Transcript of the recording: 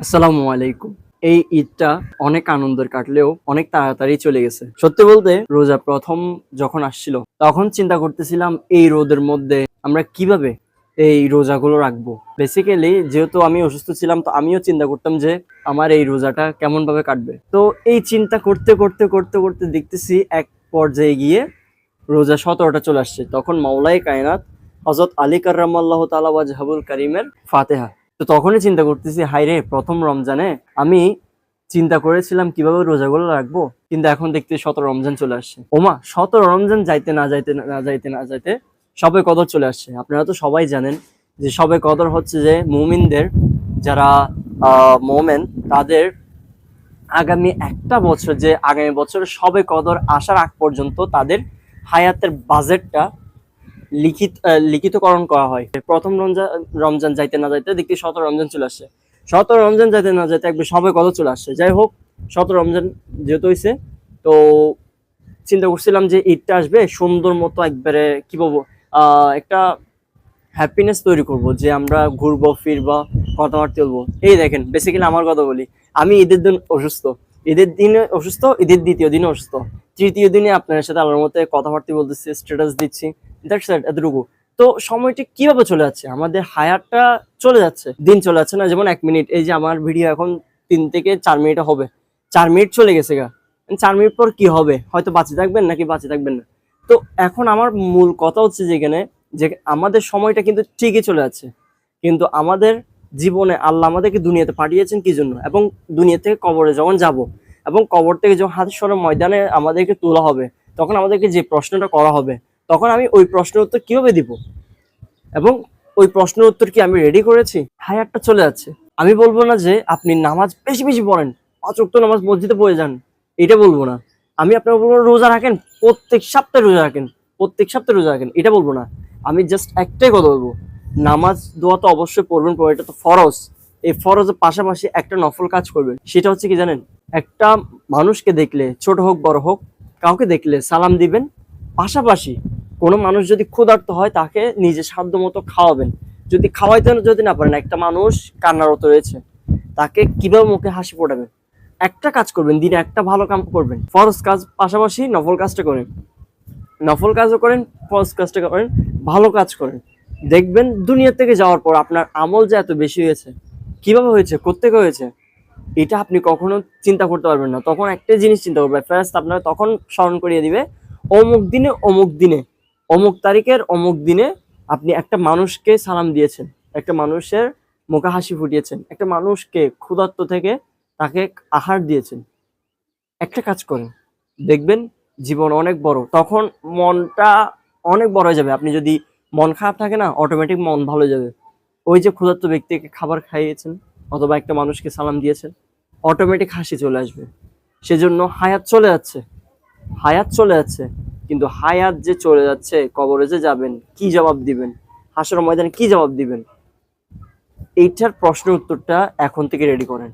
আসসালামু আলাইকুম। এই ঈদটা অনেক আনন্দের কাটলেও অনেক তাড়াতাড়ি চলে গেছে। সত্যি বলতে, রোজা প্রথম যখন আসছিল, তখন চিন্তা করতেছিলাম এই রোদের মধ্যে আমরা কীভাবে এই রোজাগুলো রাখব। বেসিক্যালি যেহেতু আমি অসুস্থ ছিলাম, তো আমিও চিন্তা করতাম যে আমার এই রোজাটা কেমন ভাবে কাটবে। তো এই চিন্তা করতে করতে করতে করতে দেখতেছি এক পর্যায়ে গিয়ে রোজা সতেরোটা চলে আসছে। তখন মাওলাই কায়নাত হজরত আলী কার্রামাল্লাহ তালা ওয়াজহাবুল করিমের ফাতেহা। তো তখনই চিন্তা করতেছি হাই রে, প্রথম রমজানে আমি চিন্তা করেছিলাম কীভাবে রোজাগুলো রাখব, কিন্তু এখন দেখতে সতেরো রমজান চলে আসছে। ওমা সতেরো রমজান যাইতে না যাইতে না যাইতে না যাইতে সবে কদর চলে আসছে। আপনারা তো সবাই জানেন যে সবে কদর হচ্ছে যে মুমিনদের যারা মোমেন, তাদের আগামী একটা বছর যে আগামী বছর সবে কদর আসার আগ পর্যন্ত তাদের হায়াতের বাজেটটা লিখিত লিখিতকরণ করা হয়। প্রথম রমজান রমজান যাইতে না যাইতে দেখতে সতেরো রমজান চলে আসছে সতেরো রমজান যাইতে না যাইতে একবার সবাই কত চলে আসছে যাই হোক, সতেরো রমজান যেহেতু হয়েছে তো চিন্তা করছিলাম যে ঈদটা আসবে, সুন্দর মতো একবারে, কি বলব একটা হ্যাপিনেস তৈরি করব, যে আমরা ঘুরবো, ফিরবো, কথাবার্তা বলব। এই দেখেন বেসিক্যালি আমার কথা বলি। আমি ঈদের দিন অসুস্থ। ঈদের দিনে অসুস্থ, ঈদের দ্বিতীয় দিনে অসুস্থ। তৃতীয় দিনে আপনার সাথে আল্লাহর মতে কথাবার্তা বলতেছি স্ট্যাটাস দিচ্ছি। এতটুকু। তো সময়টি কীভাবে চলে যাচ্ছে? আমাদের হায়ারটা চলে যাচ্ছে, দিন চলে যাচ্ছে না। যেমন এক মিনিট এই যে আমার ভিডিও এখন তিন থেকে চার মিনিট হবে। চার মিনিট চলে গেছে গা। চার মিনিট পর কি হবে? হয়তো বাঁচে থাকবেন নাকি বাঁচে থাকবেন না। তো এখন আমার মূল কথা হচ্ছে যেখানে, যে আমাদের সময়টা কিন্তু ঠিকই চলে যাচ্ছে। কিন্তু আমাদের জীবনে আল্লাহ আমাদেরকে দুনিয়াতে পাঠিয়েছেন কি জন্য? এবং দুনিয়া থেকে কবরে যখন যাব, এবং কবর থেকে যখন হাতেশ্বরের ময়দানে আমাদেরকে তোলা হবে, তখন আমাদেরকে যে প্রশ্নটা করা হবে, তখন আমি ওই প্রশ্নের উত্তর কীভাবে দিব? এবং ওই প্রশ্নের উত্তর কি আমি রেডি করেছি? হায়ারটা চলে যাচ্ছে। আমি বলব না যে আপনি নামাজ বেশি বেশি পড়েন অচক্ত নামাজ মসজিদে পড়ে যান, এটা বলব না। আমি আপনার বলব রোজা রাখেন, প্রত্যেক সপ্তাহে রোজা রাখেন, প্রত্যেক সপ্তাহে রোজা রাখেন, এটা বলব না। আমি জাস্ট একটাই কথা বলব নামাজ দোয়া তো অবশ্যই পড়বেন এটা তো ফরজ। এই ফরজের পাশাপাশি একটা নফল কাজ করবেন। সেটা হচ্ছে কি জানেন? একটা মানুষকে দেখলে, ছোট হোক, বড় হোক, কাউকে দেখলে সালাম দিবেন। পাশাপাশি কোনো মানুষ যদি ক্ষুধার্ত হয়, তাকে নিজে সাধ্য মতো খাওয়াবেন। যদি খাওয়াইতে যদি না পারেন, একটা মানুষ কান্নারত রয়েছে, তাকে কীভাবে মুখে হাসি ফোটাবেন? একটা কাজ করবেন, দিনে একটা ভালো কাম করবেন। ফরজ কাজ পাশাপাশি নফল কাজটা করেন। নফল কাজও করেন, ফরজ কাজটা করেন, ভালো কাজ করেন। দেখবেন দুনিয়া থেকে যাওয়ার পর আপনার আমল যে এত বেশি হয়েছে, কীভাবে হয়েছে, কোত্থেকে হয়েছে, এটা আপনি কখনো চিন্তা করতে পারবেন না। তখন একটাই জিনিস চিন্তা করবেন ফার্স্ট আপনার তখন স্মরণ করিয়ে দিবে, অমুক দিনে অমুক দিনে, অমুক তারিখের, অমুক দিনে আপনি একটা মানুষকে সালাম দিয়েছেন, একটা মানুষের মুখে হাসি ফুটিয়েছেন, একটা মানুষকে ক্ষুধার্ত থেকে তাকে আহার দিয়েছেন। একটা কাজ করেন, দেখবেন জীবন অনেক বড়, তখন মনটা অনেক বড় হয়ে যাবে। আপনি যদি মন খারাপ থাকে না অটোমেটিক মন ভালো যাবে। ওই যে ক্ষুধার্ত ব্যক্তিকে খাবার খাইয়েছেন, অথবা একটা মানুষকে সালাম দিয়েছেন অটোমেটিক হাসি চলে আসবে। সেজন্য হায়াত চলে যাচ্ছে। হায়াত চলে যাচ্ছে, কিন্তু হায়াত যে চলে যাচ্ছে, কবরে যে যাবেন, কি জবাব দিবেন? হাসর ময়দানে কি জবাব দিবেন? এইটার প্রশ্নের উত্তরটা এখন থেকে রেডি করেন।